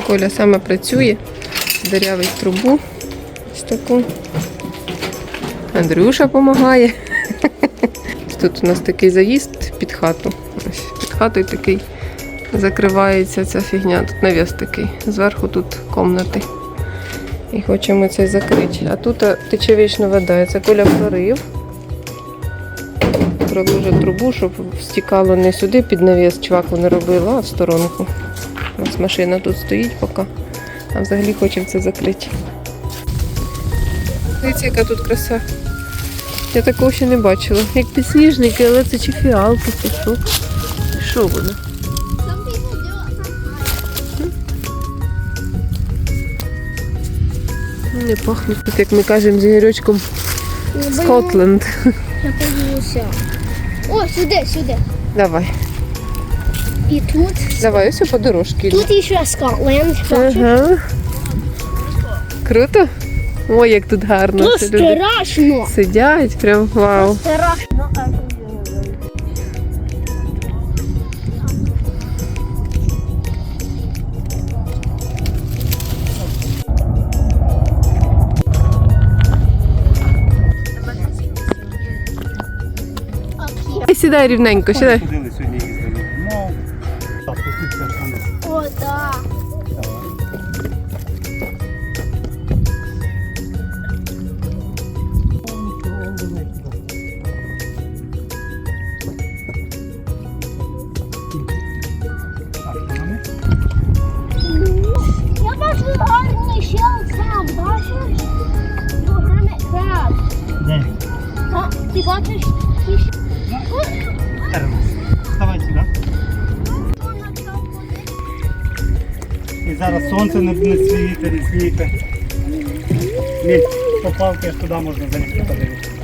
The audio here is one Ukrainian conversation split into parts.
Коля саме працює, дирявить трубу. Ось таку. Андрюша допомагає. Тут у нас такий заїзд під хату. Ось під хатою такий закривається ця фігня. Тут навіс такий. Зверху тут комнати. І хочемо це закрити. А тут е, тече вічно вода. Це Коля прорив. Проложив трубу, щоб стікало не сюди під навіс, чваку не робила, а в сторонку. Ось машина тут стоїть поки. А взагалі хочемо це закрити. Дивіться, яка тут краса. Я такого ще не бачила. Як підсніжники, але це чи фіалки, чи що. Що воно? It. Не пахне тут, як ми кажемо, з гірочком Скотленд. Я подивлюся. О, сюди, сюди. Давай, І тут. давай, ось по дорожці. Тут ще Скотланд. Ага. Круто? Ой, як тут гарно. Тут Це люди страшно. сидять, прям вау. Страшно. Сідай рівненько, сідай. Ходили там. О, світе, не попав, теж туди можна залізти подивитися.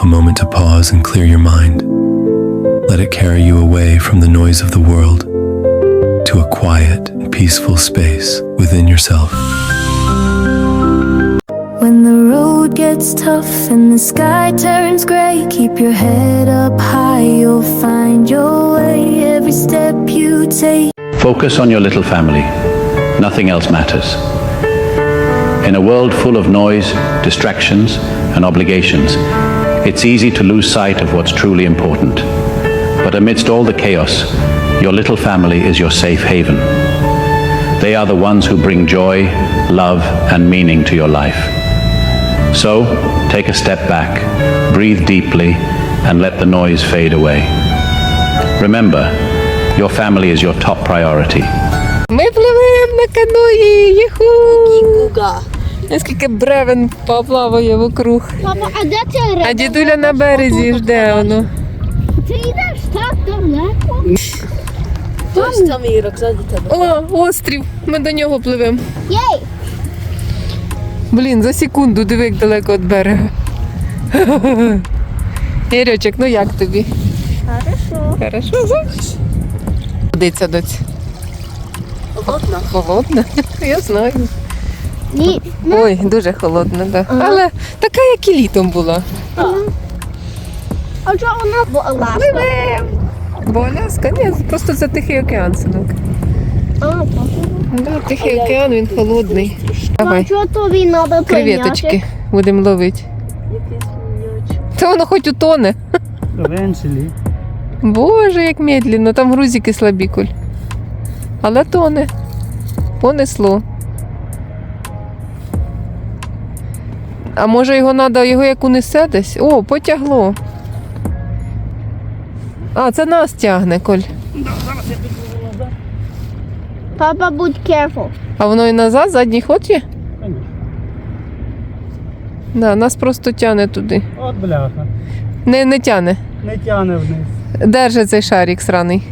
Yourself a moment to pause and clear your mind. Let it carry you away from the noise of the world to a quiet and peaceful space within yourself. When the road gets tough and the sky turns gray, keep your head up high, you'll find your way every step you take. Focus on your little family. Nothing else matters. In a world full of noise, distractions, and obligations, it's easy to lose sight of what's truly important. But amidst all the chaos, your little family is your safe haven. They are the ones who bring joy, love, and meaning to your life. So, take a step back, breathe deeply, and let the noise fade away. Remember, your family is your top priority. Ми пливемо на каної. Єху! Наскільки бревен поплаває вокруг. Папа, а де ця риба? А дідуля на березі жде воно. Ти йдеш так далеко? Ось там Ірок, ззаді тебе. О, острів. Ми до нього пливемо. Єй! Блін, за секунду диви, як далеко від берега. Ірочек, ну як тобі? Хорошо. Хорошо, бачиш? Годиться доць. Холодно. Холодна? Я знаю. Ні. Ой, дуже холодна, так. Да. Але така, як і літом була. А чого вона була? Бо Аляска, ні, просто це Тихий океан, синок. А. Да, Тихий океан, він холодний. А Давай, креветочки будемо ловити. Та воно хоч утоне. Боже, як медленно, там грузики слабі, Коль. Але тоне. Понесло. А може його треба, його як унесе десь? О, потягло. А, це нас тягне, Коль. Зараз я підтягнула. Папа, будь careful. А воно і назад, задній ход є? Конечно. Да, нас просто тягне туди. От бляха. Не, не тягне. Не тяне вниз. Держи цей шарик сраний.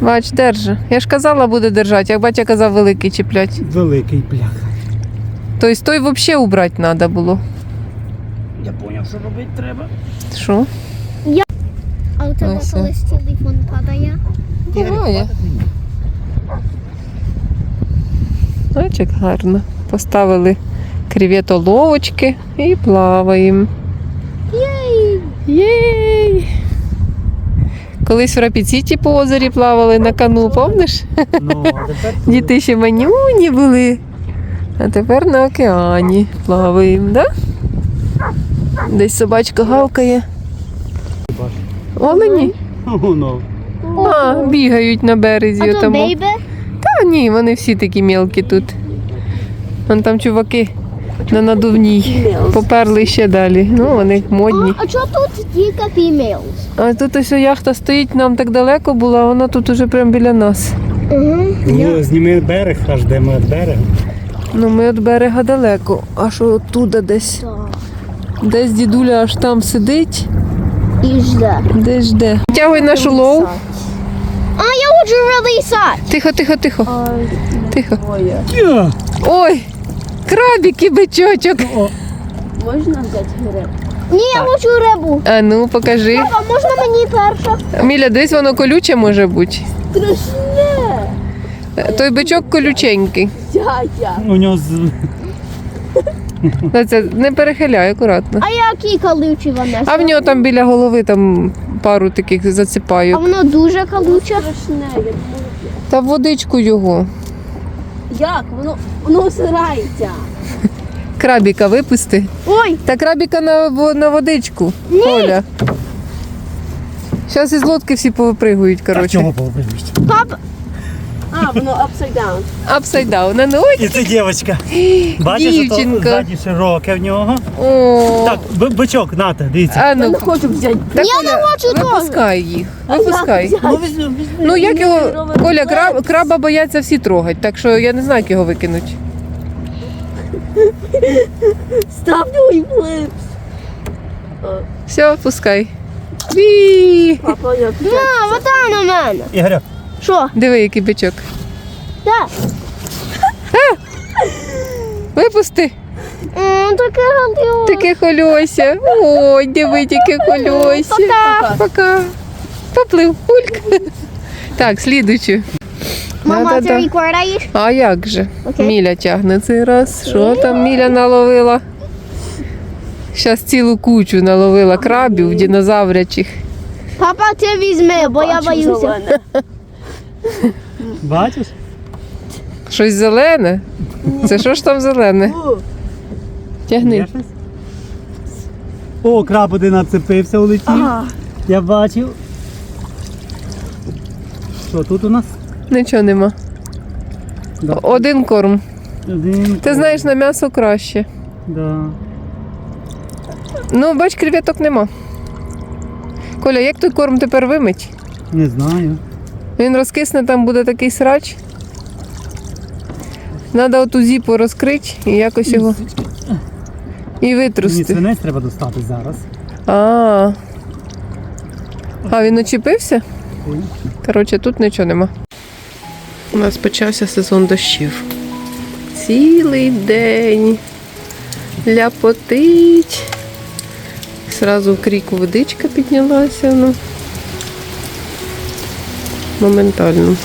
Бач, держи. Я ж казала, буде держати, як батя казав, великий чіплять. Великий бляха. Тобто той взагалі убрати треба було. Я зрозумів, що робити треба. Що? А у тебе Ось. колись телефон падає? Буває. Бач, як гарно. Поставили креветоловочки і плаваємо. Єй! Єй! Колись в Рапіціті по озері плавали на кану, помниш? Ну, а тепер. Діти ще манюні були. А тепер на океані плаваємо, да? Десь собачка гавкає. Олені? А, бігають на березі. А то бейбе? Та ні, вони всі такі мілкі тут. Вон там чуваки на надувній. Поперли ще далі. Ну, вони модні. А, чого тут тільки females? А тут ось яхта стоїть, нам так далеко була, вона тут уже прямо біля нас. Угу. Ну, Зніми берег, аж де ми від берега. Ну, ми від берега далеко, а що оттуда десь. Десь дідуля аж там сидить, І жде. десь жде. Тягуй нашу лоу. А я хочу релісати. Тихо, тихо, тихо. Тихо. Я. Ой! Крабіки, бичочок. Можна взяти гриб? Ні, я хочу рибу. А ну, покажи. Папа, можна мені перша? Міля, десь воно колюче може бути. Страшне! Той бичок колюченький. Дядя! У нього з... Це не перехиляй акуратно. А які колючі вони? А в нього там біля голови там пару таких А воно дуже колюче. Та водичку його. Як? Воно, воно осирається. Крабіка випусти. Ой, Та крабіка на, на водичку. Оля. Зараз із лодки всі повипригують, коротше. папа, А, воно upside down. Upside down. Ну, ой. І це дівчинка. Бачиш, що Дівчинка. ззаді широке в нього. О. Так, б- бичок, нате, дивіться. А Я ну, не хочу взяти. так, Я не хочу теж. випускай їх. Випускай. Ну, візьми, візьми. Ну як його, Коля, краб, краба бояться всі трогати, так що я не знаю, як його викинуть. Stop doing flips. Все, пускай. Ві! Папа, як на, вода на мене. Ігоря, Що? Диви, який бичок. Так. Випусти. М, Таке гадю. Таке хольося. Ой, диви, яке хольося. Пока. Пока. Поплив. Ульк. Так, слідуючи. Мама, ти Да-да-да. рекордаєш? А як же? Окей. Міля тягне цей раз. Що там Міля наловила? Зараз цілу кучу наловила крабів динозаврячих. Папа, ти візьми, бо я боюся. Бачиш? Щось зелене? Це що ж там зелене? Тягни. Є щось? О, краб один нацепився, улетів. Я бачив. Що тут у нас? Нічого нема. Да. Один корм. Один. Ти знаєш, на м'ясо краще. Да. Ну, бач, креветок нема. Коля, як той корм тепер вимить? Не знаю. Він розкисне, там буде такий срач. Треба оту зіпу розкрити і якось його. І Мені витрусти. свинець треба достати зараз. А. А він очепився? Коротше, тут нічого нема. У нас почався сезон дощів. Цілий день ляпотить. Зразу в кріку водичка піднялася. Ну. Моментально.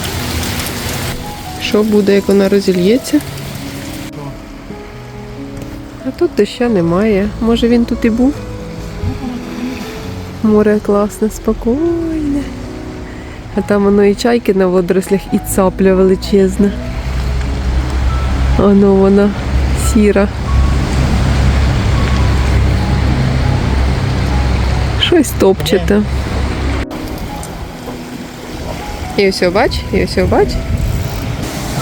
Що буде, як вона розільється? А тут доща немає. Може він тут і був? Море класне, спокійне. А там воно і чайки на водорослях, і цапля величезна. Воно вона сіра. Щось топчете. І ось бач, і ось бач.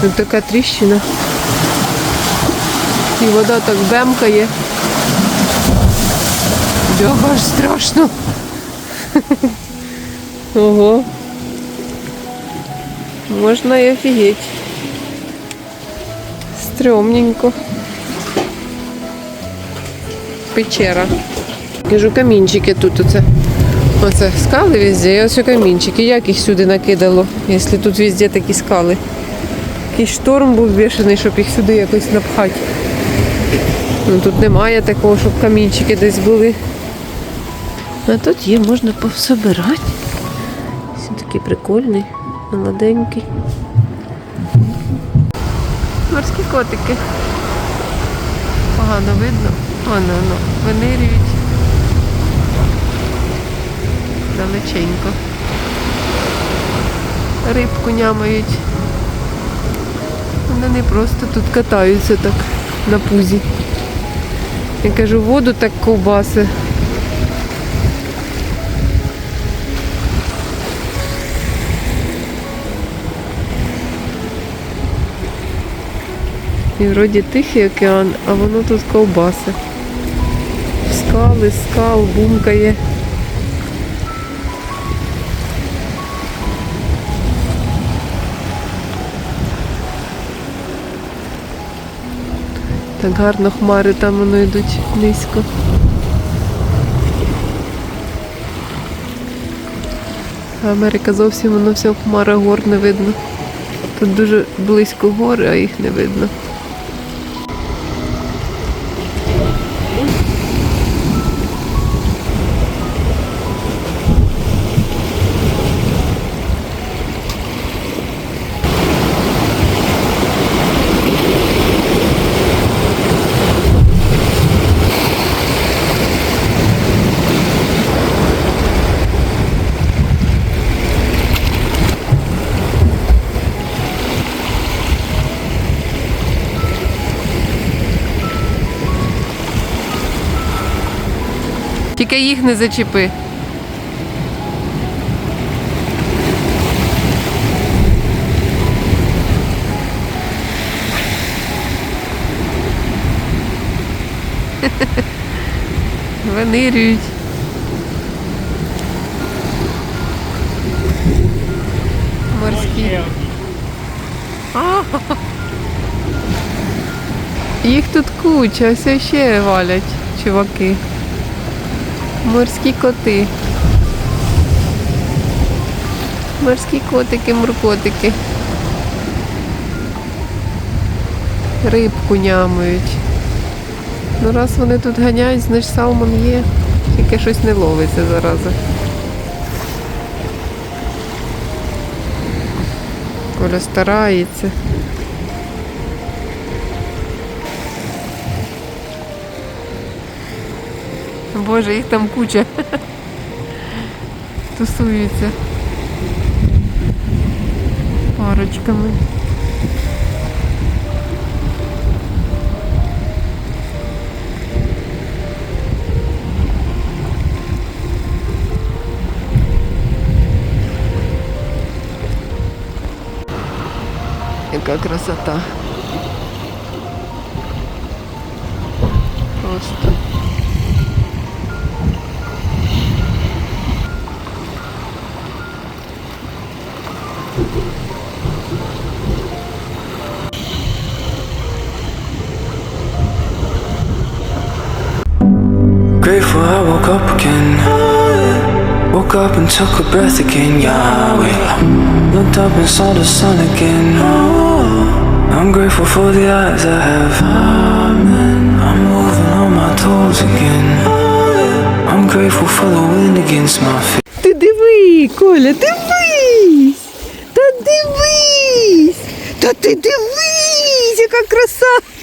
Тут така тріщина. І вода так бемкає. Бляха, аж страшно. Ого. Можна і офігеть. Стрьомненько. Печера. Кажу, камінчики тут оце Оце скали везде, і ось камінчики. Як їх сюди накидало, якщо тут везде такі скали? Якийсь шторм був бешений, щоб їх сюди якось напхати. Ну, тут немає такого, щоб камінчики десь були. А тут є, можна пособирати. Він такий прикольний, молоденький. Морські котики. Погано видно. Воно, воно, винирюють. Далеченько. Рибку нямають. Вони не просто тут катаються так на пузі. Я кажу, воду так ковбаси. І вроді тихий океан, а воно тут ковбаси. Скали, скал, бумкає. Так гарно хмари там воно йдуть низько. Америка зовсім воно все в хмарах гор не видно. Тут дуже близько гори, а їх не видно. Їх не зачепи. Винирюють. Морські. Їх тут куча, все ще валять, чуваки. Морські коти. Морські котики, муркотики. Рибку нямують. Ну раз вони тут ганяють, значить салмон є. Тільки щось не ловиться зараза. Коля старається. Боже, їх там куча. Тусуються. Парочками. Яка красота. Просто. Grateful I woke up again. Woke up and took a breath again. Yahweh. Looked up and saw the sun again. I'm grateful for the eyes I have. Amen. I'm moving on my toes again. I'm grateful for the wind against my feet. Ти диви, Коля, дивись! Та дивись! Та ти дивись, яка краса!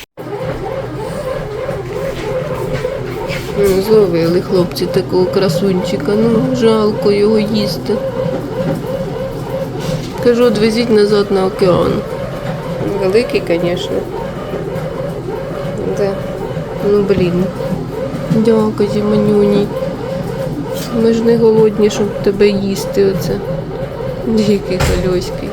Зловили хлопці такого красунчика, ну жалко його їсти. Кажу, відвезіть назад на океан. Великий, звісно. Да. Ну блін. Дякую, манюній. Ми ж не голодні, щоб тебе їсти оце. Який хальоський.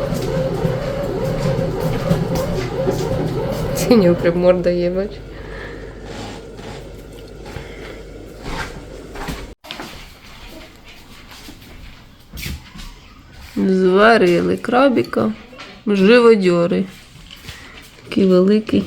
Це нього прям морда є, бач. Зварили крабіка, живодьори. Такий великий.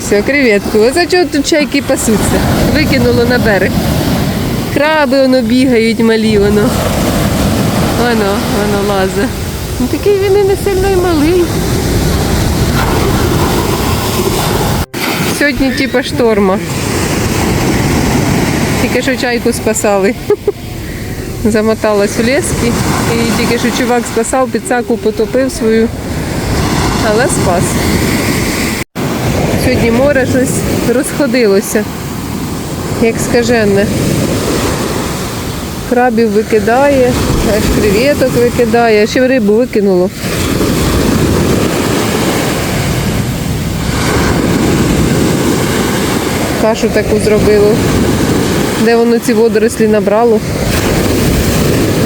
Ось, креветку. Оце чого тут чайки пасуться. Викинуло на берег. Краби воно бігають малі воно. Воно, воно лазе. Ну такий він і не сильно і малий. Сьогодні типа шторма. Тільки що чайку спасали. Замоталась у лески. І тільки що чувак спасав, підсаку потопив свою, але спас. Сьогодні море щось розходилося, як скажене. Крабів викидає, аж креветок викидає, ще рибу викинуло. Кашу таку зробило. Де воно ці водорослі набрало?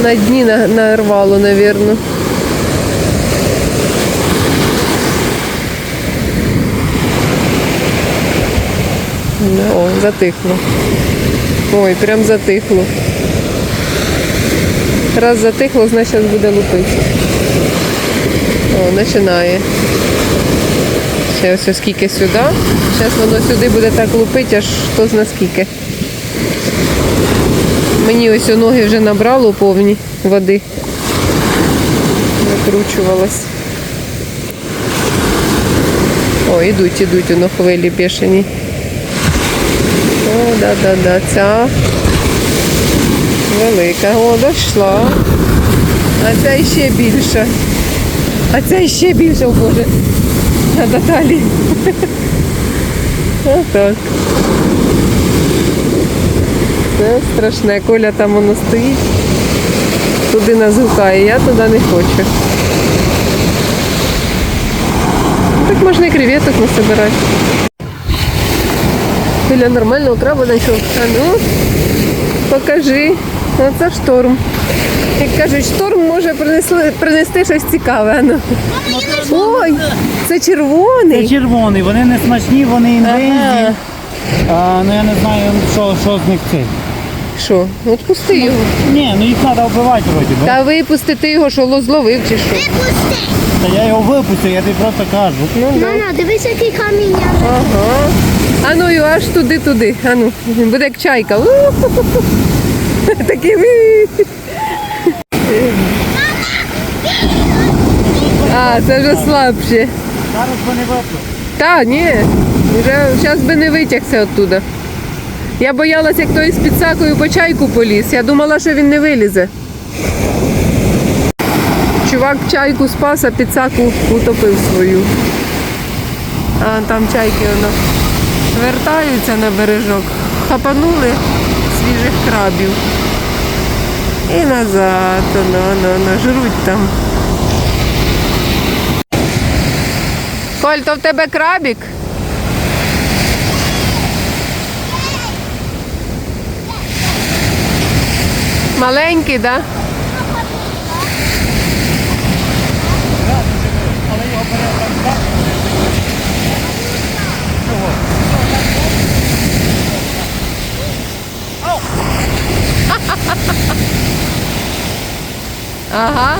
На дні нарвало, напевно. Ну, О, затихло. Ой, прям затихло. Раз затихло, значить зараз буде лупити. О, починає. Ще ось скільки сюди. Зараз воно сюди буде так лупити, аж хто зна скільки. Мені ось у ноги вже набрало повні води. Викручувалась. О, ідуть, ідуть воно хвилі бешені. О, да-да-да, ця велика. О, дійшла. А ця ще більша. А ця ще більша, о Боже. Надо далі. Отак. Це страшне. Коля там воно стоїть. Туди нас гукає, я туди не хочу. Так можна і креветок насобирати. Коля нормального краба знайшов. А ну, покажи. Оце шторм. Як кажуть, шторм може принесли, принести щось цікаве. Ну. Ой, це червоний. Це червоний. вони не смачні, вони. Ага. А, ну я не знаю, що, що з них це. Що? От пусти його. Ні, ну їх треба вбивати вроді? Та випустити його, що ло- зловив чи що. Випусти! Та я його випустив, я тобі просто кажу. Ну, да. Мама, дивись, який камінь. Ага. А ну його аж туди-туди. А ну, буде як чайка. Такий. ви. А, це вже слабше. Зараз вони випустять. Та, ні, вже зараз би не витягся оттуда. Я боялась, як той з підсакою по чайку поліз. Я думала, що він не вилізе. Чувак чайку спас, а підсаку утопив свою. А там чайки воно вертаються на бережок, хапанули свіжих крабів. І назад, воно, воно, воно, жруть там. Коль, то в тебе крабік? Маленький, так? Да? Ага.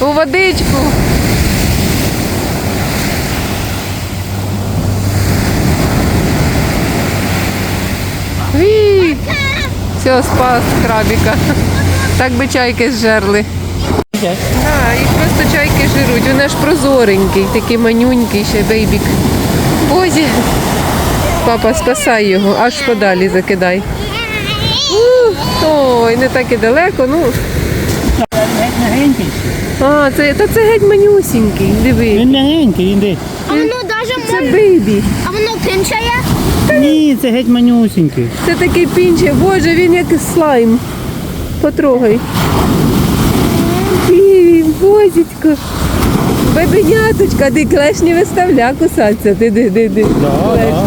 У водичку. Ві! Все, спас крабіка. Так би чайки зжерли. Да, їх просто чайки жируть. Він аж прозоренький, такий манюнький ще бейбік. Бозі. Папа, спасай його, аж подалі закидай. Ой, не так і далеко, ну. А, це, та це геть манюсінький, диви. Він м'ягенький, він де. А воно даже Це може. бейбі. А воно пінчає? Ні, це геть манюсінький. Це такий пінче. Боже, він як слайм. Потрогай. Ій, Бозітько. Бебеняточка, ти клешні виставля кусаться. Ти ди, ди, ди. Да, да.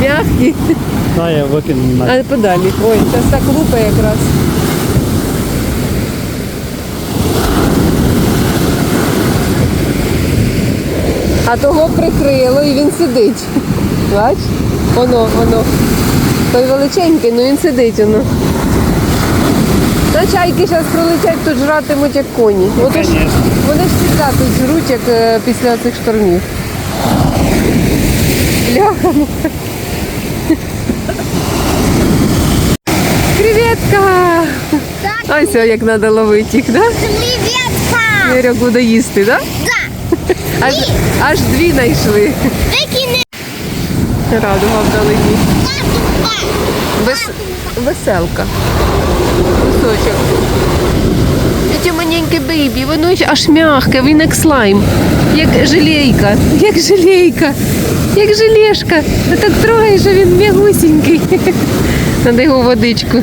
Мягкі. Та я викинув на. А подалі. Ой, зараз так лупа якраз. А того прикрило і він сидить. Бач? Воно, воно. Той величенький, ну він сидить воно. На чайки зараз пролетять, тут жратимуть як коні. От ж- Конечно. вони ж завжди тут жруть, як е, після цих штормів. Бляха. Ось як треба ловити їх, да? Креветка! Ярик буде їсти, да? Да. Аж, аж дві знайшли. Викине Радуга вдалині. Вес... Веселка. Кусочок. Це маленьке бейбі, воно аж м'яке, він як слайм. Як желейка, як желейка, як желешка. Ти так трогаєш, а він м'ягусінький. Надо його водичку.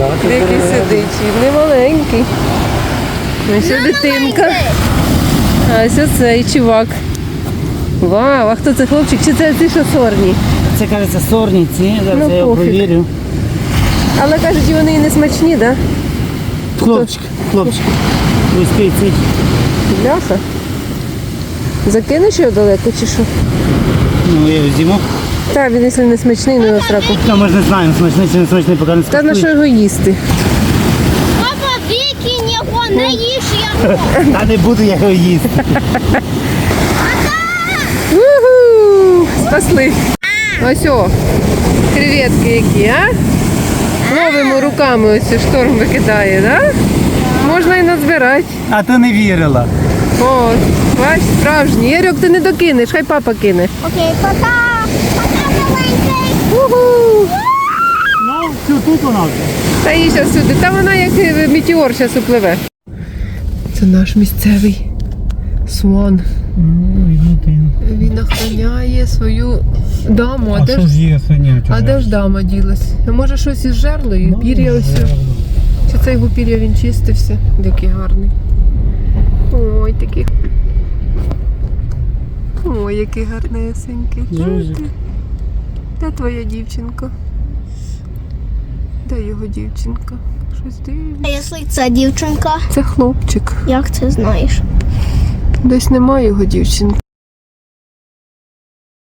Який сидить, він не маленький. Ось дитинка. А ось оцей чувак. Вау, а хто це хлопчик? Чи це ці що сорні? Це кажеться сорниці, зараз Ну, я його пофіг. провірю. Але кажуть, вони і не смачні, так? Да? Хлопчик, хлопчик. Вузький цей. Бляха. Закинеш його далеко чи що? Ну, я його зіму. Так, він якщо не смачний, не на страху. Ну, ми ж не знаємо, смачний чи не смачний, поки не Та на що його їсти? Папа, викинь його, не їж його. Та не буду я його їсти. Уху! Спасли. Ось о, креветки які, а? Ловимо руками ось шторм викидає, да? Можна і назбирати. А ти не вірила. О, бач, справжній. Ярик, ти не докинеш, хай папа кине. Окей, пока. Ну, тут вона вже. Та зараз сюди. Та вона як е, метеор зараз upливе. Це наш місцевий свон. Він охороняє свою даму. А, де ж, а де ж дама ділась? Може щось із жерлою? Пір'я ось. Чи це його пір'я він чистився? Який гарний. Ой, такий. Ой, який гарнесенький. Де твоя дівчинка? Де його дівчинка? Щось дивне. А якщо це дівчинка, Це хлопчик. як це знаєш? Десь немає його дівчинки.